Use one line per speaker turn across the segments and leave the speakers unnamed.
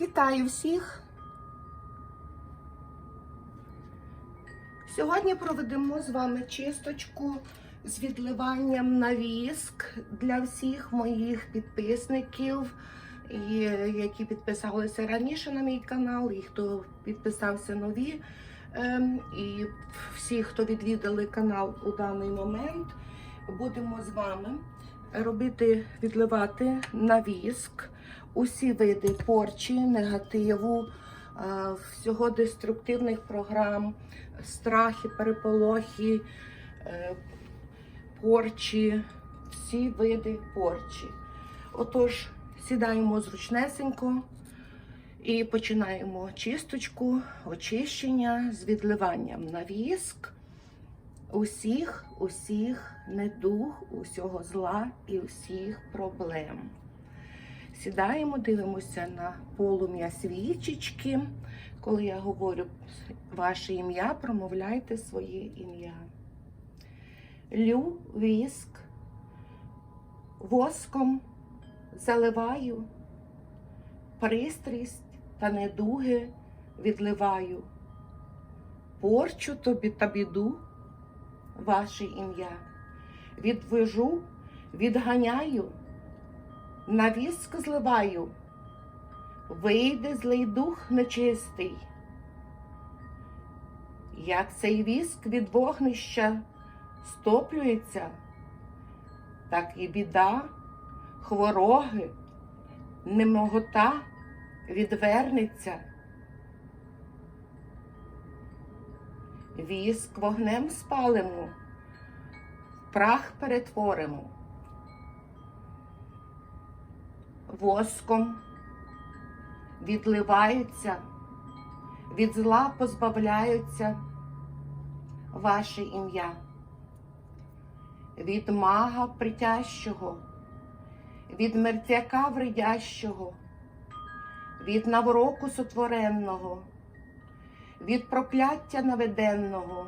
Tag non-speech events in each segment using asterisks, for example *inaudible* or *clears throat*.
Вітаю всіх! Сьогодні проведемо з вами чисточку з відливанням на віск для всіх моїх підписників, які підписалися раніше на мій канал, і хто підписався нові. Ем, І всі, хто відвідали канал у даний момент, будемо з вами робити, відливати на віск усі види порчі, негативу, е, всього деструктивних програм, страхи, переполохи, е, порчі, всі види порчі. Отож, сідаємо зручнесенько і починаємо чисточку, очищення з відливанням на віск усіх, усіх недуг, усього зла і усіх проблем. Сідаємо, дивимося на полум'я свічечки. Коли я говорю ваше ім'я, промовляйте своє ім'я. Лю віск, воском заливаю, пристрість та недуги відливаю, порчу тобі та біду, ваше ім'я. Відвижу, відганяю на віск зливаю, вийде злий дух нечистий. Як цей віск від вогнища стоплюється, так і біда, хвороги, немогота відвернеться. Віск вогнем спалимо, прах перетворимо. Воском відливаються, від зла позбавляються ваше ім'я, від мага притящого, від мертвяка вредящого, від навроку сотворенного, від прокляття наведенного,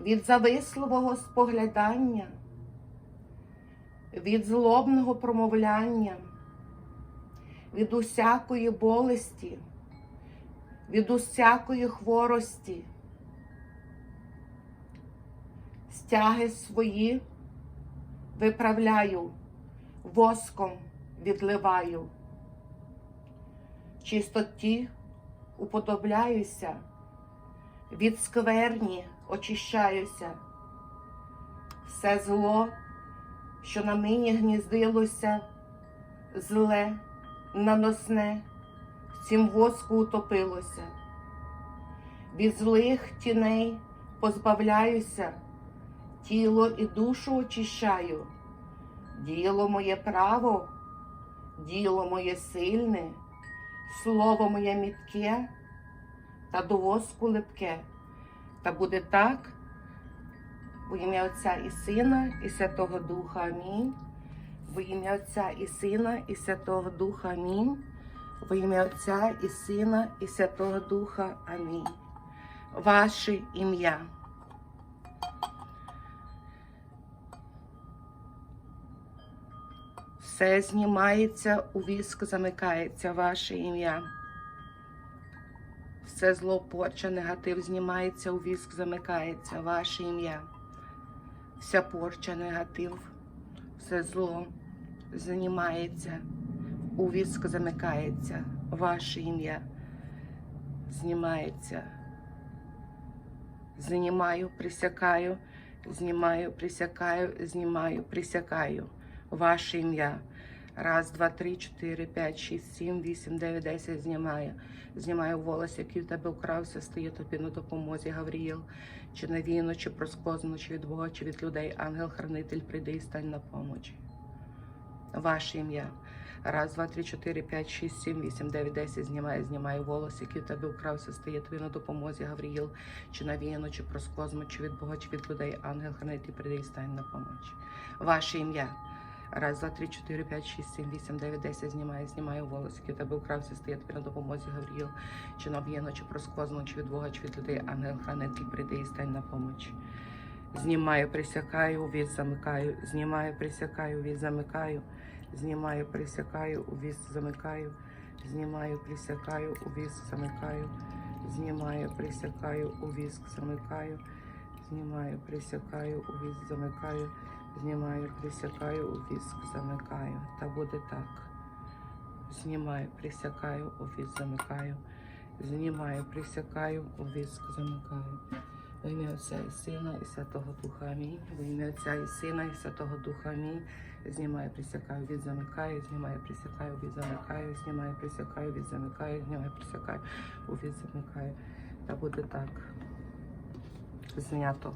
від зависливого споглядання, від злобного промовляння від усякої болесті, від усякої хворості, стяги свої виправляю, воском відливаю, чистоті уподобляюся, від скверні очищаюся, все зло, що на мені гніздилося, зле наносне, в цім воску утопилося. Від злих тіней позбавляюся, тіло і душу очищаю, діло моє право, діло моє сильне, слово моє мітке, та до воску липке. Та буде так, у ім'я Отця і Сина, і Святого Духа. Амінь. Во ім'я Отця і Сина, і Святого Духа Амінь. Во ім'я Отця і Сина, і Святого Духа Амінь. Ваше ім'я. Все знімається, у віск замикається ваше ім'я. Все зло, порча, негатив знімається, у віск замикається ваше ім'я. Вся порча, негатив, все зло знімається, у віск замикається, ваше ім'я знімається. Знімаю, присякаю, знімаю, присякаю, знімаю, присякаю. Ваше ім'я. Раз, два, три, чотири, п'ять, шість, сім, вісім, дев'ять, десять. Знімаю. Знімаю волос, який в тебе вкрався, стає тобі на допомозі, Гавріїл. Чи навіяно, чи проскозно, чи від Бога, чи від людей. Ангел-хранитель, прийди і стань на помочі. Ваше ім'я. Раз, два, три, чотири, п'ять, шість, сім, вісім, дев'ять, десять. Знімаю, знімаю волос, який в тебе вкрався, стає тобі на допомозі, Гавріїл. Чи навіяно, чи проскозно, чи від Бога, чи від людей. Ангел-хранитель, прийди і стань на помочі. Ваше ім'я. Раз, два, три, чотири, п'ять, шість, сім, вісім, дев'ять, десять. Знімаю, знімаю волос, який в тебе вкрався, стає тобі на допомозі, Гавріл. Чи нав'єно, чи проскозно, чи від Бога, чи від людей. Ангел-хранитель, прийди і стань на помочі. Знімаю, присякаю, від замикаю. Знімаю, присякаю, від замикаю. Знімаю, присякаю, увіз замикаю. знімаю, присякаю, у віск замикаю, знімаю, присякаю, у віск замикаю, знімаю, присякаю, у віск замикаю, знімаю, присякаю, у віск замикаю. Та буде так. Знімаю, присякаю, у замикаю, знімаю, присякаю, у віск замикаю. Во ім'я Отця і Сина і Святого Духа Амінь. Во ім'я Отця і Сина і Святого Духа Амінь. Знімаю, присякаю, від замикаю, знімаю, присякаю, від замикаю, знімаю, присякаю, від замикаю, знімаю, присякаю, від замикаю. Та буде так. Знято.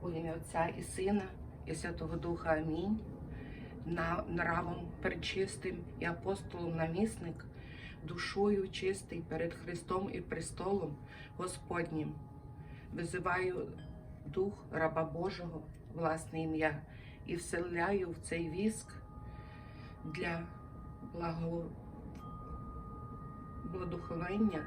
У ім'я Отця і Сина і Святого Духа Амінь. Нравом перечистим і апостолом намісник, душою чистий перед Христом і престолом Господнім. Визиваю дух раба Божого, власне ім'я, і вселяю в цей віск для благо... благодуховення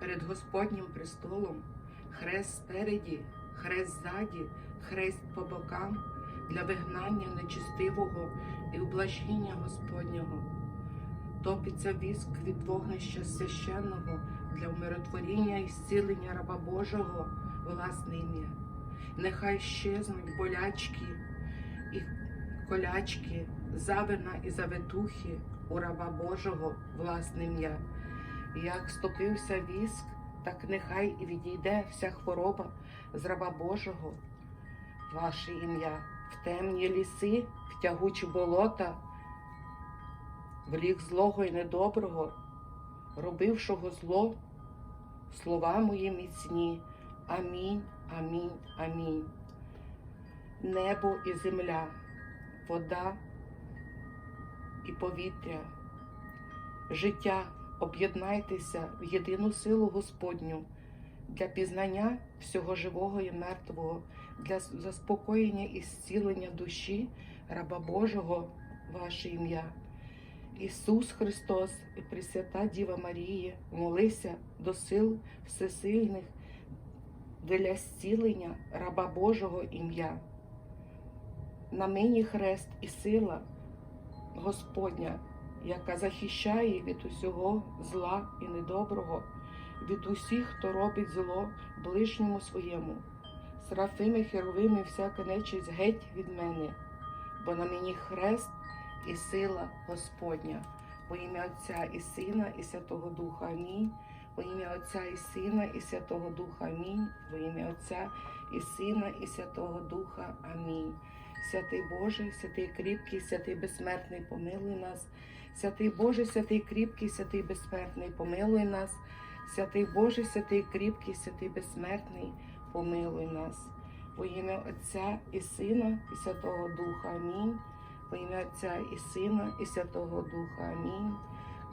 перед Господнім престолом, хрест спереді, хрест ззаді, хрест по бокам для вигнання нечистивого і ублажіння Господнього. Топиться віск від вогнища священного для умиротворіння і зцілення раба Божого, власне ім'я. Нехай щезнуть болячки і колячки, завина і заветухи у раба Божого, власне ім'я. Як стопився віск, так нехай і відійде вся хвороба з раба Божого, ваше ім'я в темні ліси, в тягучі болота, в ліг злого і недоброго, робившого зло, слова мої міцні. Амінь, амінь, амінь. Небо і земля, вода і повітря, життя, об'єднайтеся в єдину силу Господню для пізнання всього живого і мертвого, для заспокоєння і зцілення душі раба Божого, ваше ім'я. Ісус Христос і Пресвята Діва Марія, молися до сил всесильних для зцілення раба Божого ім'я. На мені хрест і сила Господня, яка захищає від усього зла і недоброго, від усіх, хто робить зло ближньому своєму. Серафими, херовими, всяка нечисть геть від мене, бо на мені хрест і сила Господня. Во ім'я Отця і Сина, і Святого Духа Амінь. Во ім'я Отця і Сина, і Святого Духа Амінь. Во ім'я Отця і Сина, і Святого Духа Амінь. Святий Боже, святий кріпкий, святий безсмертний, помилуй нас. Святий Боже, святий кріпкий, святий безсмертний, помилуй нас. Святий Боже, святий кріпкий, святий безсмертний, помилуй нас. Во ім'я Отця і Сина, і Святого Духа Амінь. Во ім'я Отця і Сина, і Святого Духа Амінь.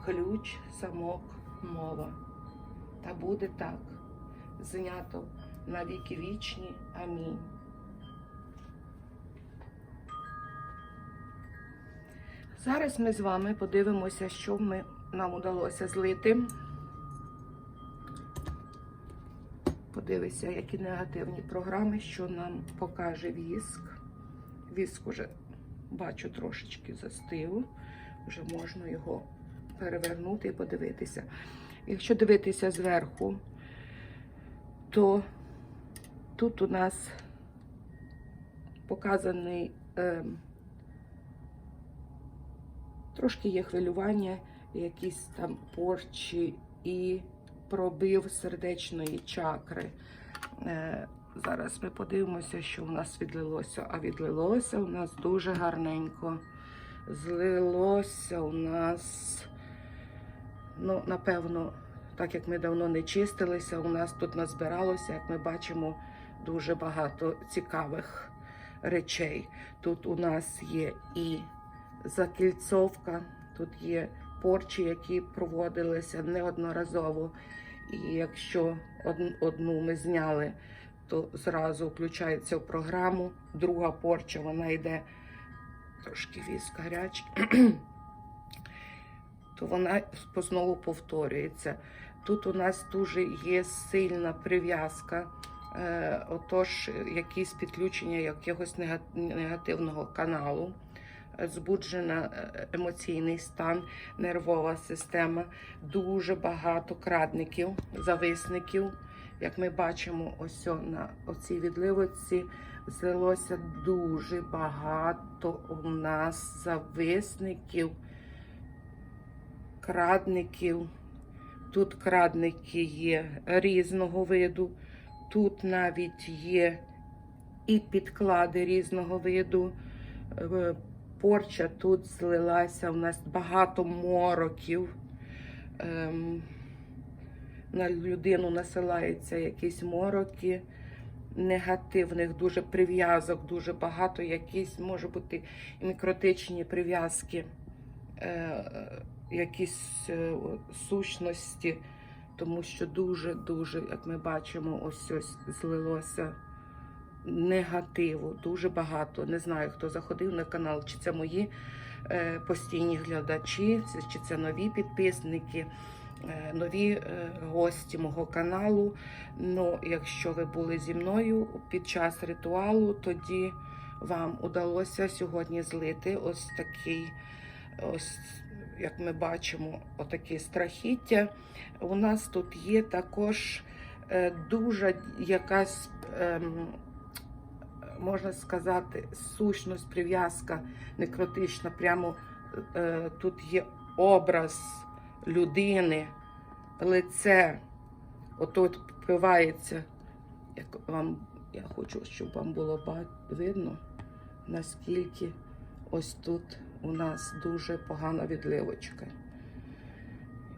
Ключ, самок, мова. Та буде так, знято на віки вічні. Амінь. Зараз ми з вами подивимося, що ми, нам удалося злити. Подивися, які негативні програми, що нам покаже віск. Віск уже бачу трошечки застив. Вже можна його перевернути і подивитися. Якщо дивитися зверху, то тут у нас показаний е, трошки є хвилювання, якісь там порчі і пробив сердечної чакри. Е, зараз ми подивимося, що в нас відлилося. А відлилося у нас дуже гарненько. Злилося у нас, ну, напевно, так як ми давно не чистилися, у нас тут назбиралося, як ми бачимо, дуже багато цікавих речей. Тут у нас є і закільцовка, тут є порчі, які проводилися неодноразово. І якщо одну ми зняли, то зразу включається в програму. Друга порча, вона йде трошки віск гарячий, *clears throat* то вона знову повторюється. Тут у нас дуже є сильна прив'язка Е, Отож, якісь підключення якогось негативного каналу, збуджена е, емоційний стан, нервова система, дуже багато крадників, зависників. Як ми бачимо, ось на оцій відливоці злилося дуже багато у нас зависників, крадників. Тут крадники є різного виду, тут навіть є і підклади різного виду. Порча тут злилася, у нас багато мороків. Ем, на людину насилаються якісь мороки, негативних, дуже прив'язок, дуже багато, якісь, може бути, мікротичні прив'язки, е, якісь е, сущності, тому що дуже-дуже, як ми бачимо, ось ось злилося негативу, дуже багато. Не знаю, хто заходив на канал, чи це мої е, постійні глядачі, чи це нові підписники е, нові е, гості мого каналу. Ну, якщо ви були зі мною під час ритуалу, тоді вам удалося сьогодні злити ось такий, ось, як ми бачимо, отакі страхіття. У нас тут є також дуже якась. ем, Можна сказати, сущність, прив'язка некротична. Прямо е, тут є образ людини, лице, отут впивається. Як вам, я хочу, щоб вам було видно, наскільки ось тут у нас дуже погана відливочка.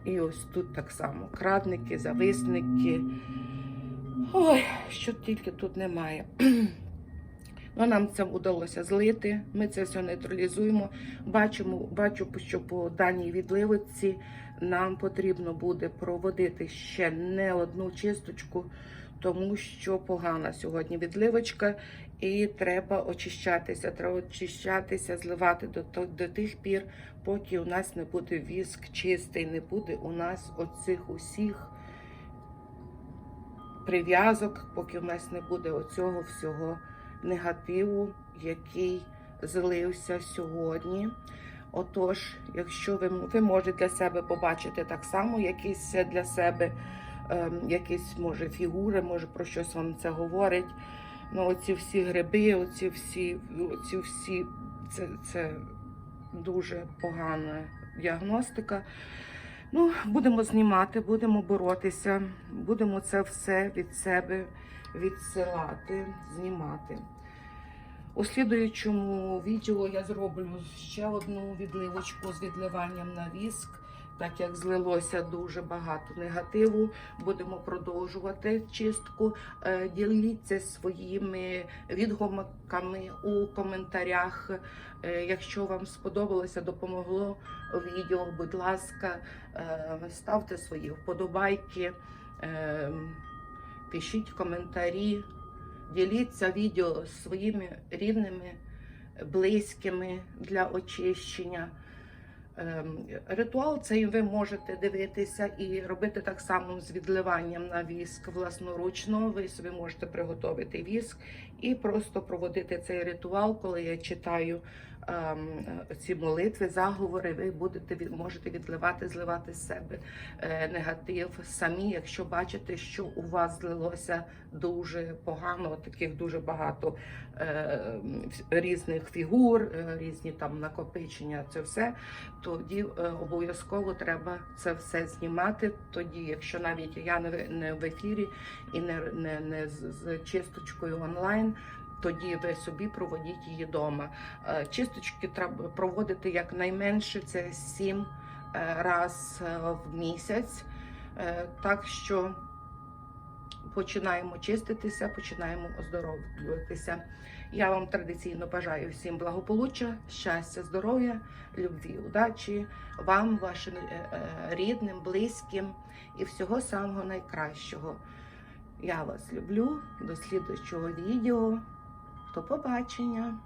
І ось тут так само крадники, зависники. Ой, що тільки тут немає. Ну, нам це вдалося злити. Ми це все нейтралізуємо. Бачимо, бачу, що по даній відливочці нам потрібно буде проводити ще не одну чисточку, тому що погана сьогодні відливочка, і треба очищатися. Треба очищатися, зливати до, до тих пір, поки у нас не буде віск чистий, не буде у нас оцих усіх прив'язок, поки в нас не буде оцього всього негативу, який злився сьогодні. Отож, якщо ви, ви можете для себе побачити так само, якісь для себе, ем, якісь може фігури, може про щось вам це говорить. Ну, оці всі гриби, оці всі, оці всі це, це дуже погана діагностика. Ну, будемо знімати, будемо боротися, будемо це все від себе відсилати, знімати. У слідуючому відео я зроблю ще одну відливочку з відливанням на віск, так як злилося дуже багато негативу. Будемо продовжувати чистку. Е, Діліться своїми відгуками у коментарях. Е, Якщо вам сподобалося, допомогло відео, будь ласка, е, ставте свої вподобайки, е, пишіть коментарі. Діліться відео з своїми рідними, близькими для очищення. Ем, Ритуал цей ви можете дивитися і робити так само з відливанням на віск власноручно. Ви собі можете приготувати віск і просто проводити цей ритуал, коли я читаю ці молитви, заговори. Ви будете можете відливати, зливати з себе е, негатив самі, якщо бачите, що у вас злилося дуже погано, таких дуже багато е, різних фігур, е, різні там накопичення, це все. Тоді е, обов'язково треба це все знімати. Тоді, якщо навіть я не в- ефірі і не, не, не з чисточкою онлайн. Тоді ви собі проводіть її вдома. Е, Чисточки треба проводити якнайменше це 7 раз е, в місяць. Е, Так що починаємо чиститися, починаємо оздоровлюватися. Я вам традиційно бажаю всім благополуччя, щастя, здоров'я, любві, удачі вам, вашим е, е, рідним, близьким і всього самого найкращого. Я вас люблю. До слідуючого відео. Побачення!